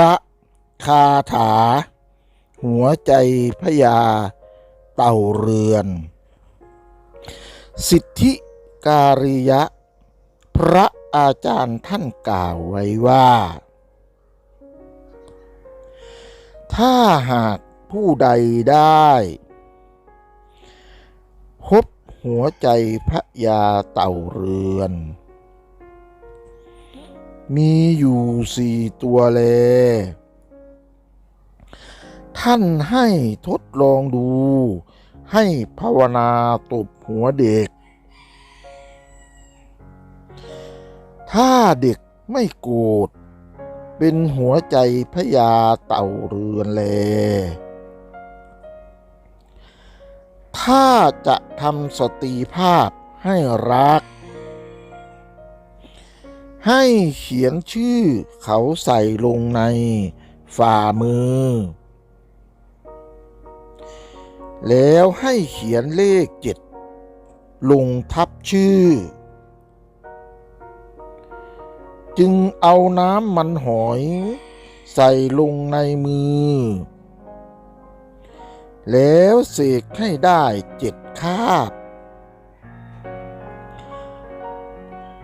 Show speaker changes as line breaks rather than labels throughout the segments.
ระคาถา หัวใจพญาเต่าเรือน สิทธิการิยะ พระอาจารย์ท่านกล่าวไว้ว่า ถ้าหากผู้ใดได้ พบหัวใจพระยาเต่าเรือน มีอยู่สี่ตัวแล ท่านให้ทดลองดู ให้ภาวนาตบหัวเด็ก ถ้าเด็กไม่โกรธเป็นหัวใจพญาเต่าเรือนแล ถ้าจะทำสตรีภาพให้รัก ให้เขียนชื่อเขาใส่ลงในฝ่ามือ แล้วให้เขียนเลขเจ็ดลงทับชื่อ จึงเอาน้ำมันหอย ใส่ลงในมือ แล้วเสกให้ได้เจ็ดคาบ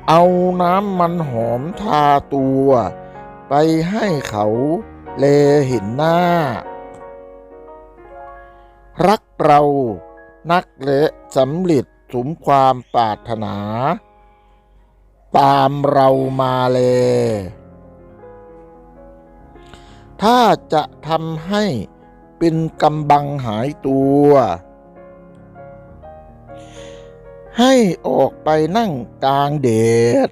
เอาน้ำมันหอมทาตัว ไปให้เขาแลเห็นหน้า รักเรานักและสำเร็จสมความปรารถนา ตามเรามาแลถ้าจะทำให้เป็นกำบังหายตัว ให้ออกไปนั่งกลางเดด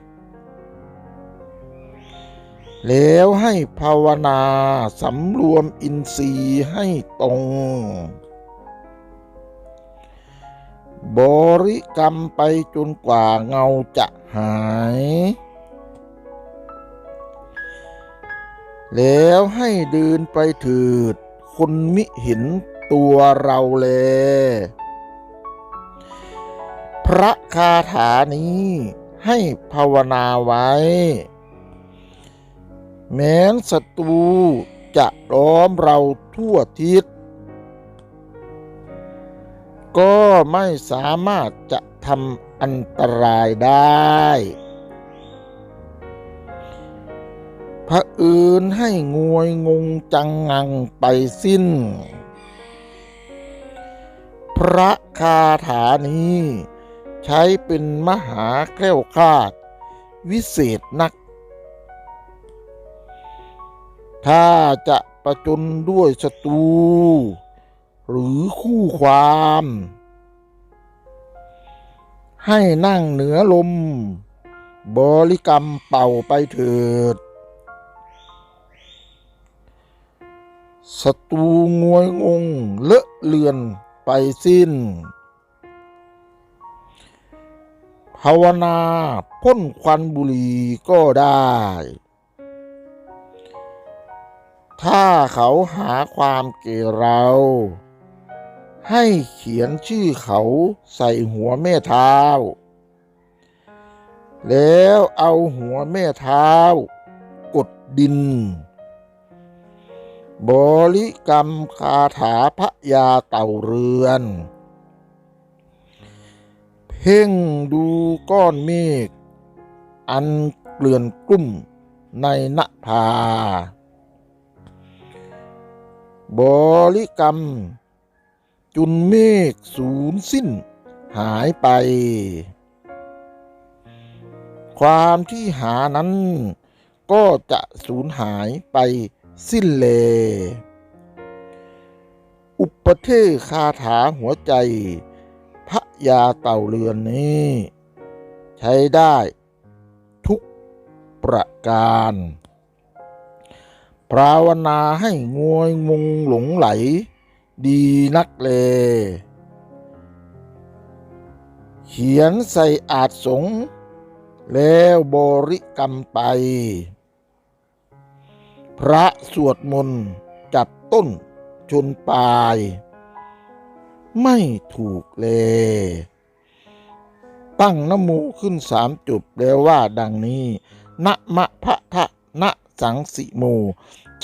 แล้วให้ภาวนาสำรวมอินทรีย์ให้ตรง บริกรรมไปจนกว่าเงาจะหาย แล้วให้เดินไปถืดคนมิเห็นตัวเราแลย พระคาถานี้ให้ภาวนาไว้ แม้นศัตรูจะล้อมเราทั่วทิศ ก็ไม่สามารถจะทำอันตรายได้พระอื่นให้งวยงงจังงังไปสิ้น พระคาถานี้ ใช้เป็นมหาแคล้วคลาด วิเศษนัก ถ้าจะประจนด้วยศัตรู หรือคู่ความ ให้นั่งเหนือลม บริกรรมเป่าไปเถิดศัตรูงวยงงเลอะเลือนไปสิ้น ภาวนาพ่นควันบุหรี่ก็ได้ ถ้าเขาหาความเกลียดเรา ให้เขียนชื่อเขาใส่หัวแม่เท้า แล้วเอาหัวแม่เท้ากดดิน บริกรรมคาถาพระยาเต่าเรือน เพ่งดูก้อนเมฆอันเกลื่อนกลุ่มในนภา บริกรรม จุนเมฆสูญสิ้นหายไป ความที่หานั้นก็จะสูญหายไปสิ้นเล อุปเทคาถาหัวใจ พระยาเต่าเรือนนี้ ใช้ได้ทุกประการ ภาวนาให้งวยงงหลงไหล ดีนักเล เขียนใส่อาจสง แล้วบริกรรมไป พระสวดมนต์จับต้นชนปลาย ไม่ถูกเลย ตั้งนโมขึ้นสามจุดแล้วว่าดังนี้ นะมะพะทะนะสังสิโม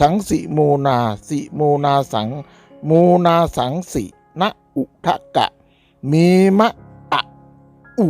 สังสิโมนาสิโมนาสัง โมนาสังสินะอุทะกะ มีมะอะอุ